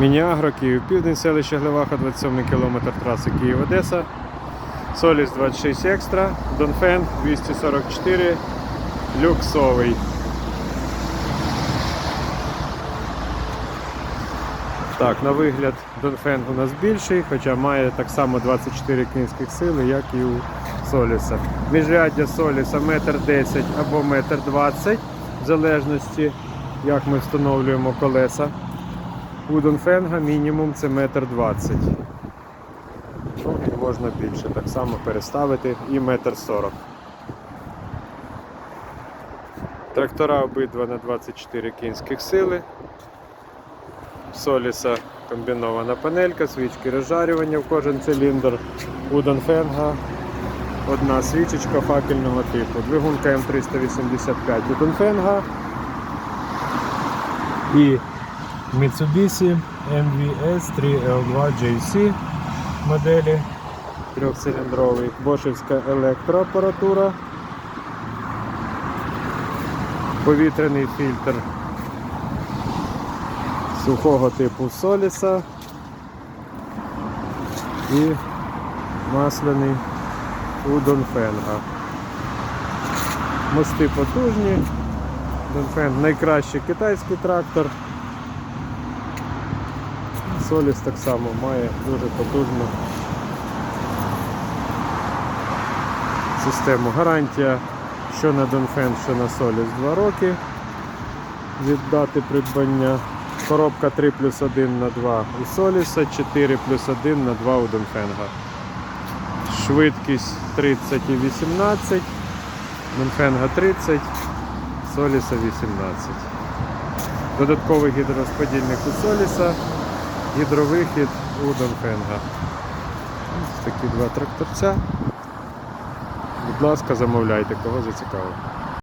Міні-Агро, Київ Південь, селище Глеваха, 27 км траси Київ-Одеса. Соліс 26 екстра, Донфен 244, люксовий. Так, на вигляд Донфен у нас більший, хоча має так само 24 кінських сили, як і у Соліса. Міжряддя Соліса 1,10 м або 1,20 м, в залежності, як ми встановлюємо колеса. У Донфенга мінімум це 1,20 м. Ну, можна більше так само переставити і 1,40 м. Трактора обидва на 24 кінських сили. Соліса комбінована панелька, свічки розжарювання в кожен циліндр. У Донфенга одна свічечка факельного типу. Двигунка М385 у Донфенга і Mitsubishi MVS 3L2 JC моделі трьохциліндровий, бошівська електроапаратура, повітряний фільтр сухого типу Соліса і масляний у Донфенга. Мости потужні. Донфенг найкращий китайський трактор. Соліс так само має дуже потужну систему. Гарантія, що на Донфен, що на Соліс 2 роки від дати придбання. Коробка 3 плюс 1 на 2 у Соліса, 4 плюс 1 на 2 у Донфенга. Швидкість 30 і 18, Донфенга 30, Соліса 18. Додатковий гідророзподільник у Соліса, гідровихід у Донфенга. Ось такі два тракторця. Будь ласка, замовляйте, кого зацікавить.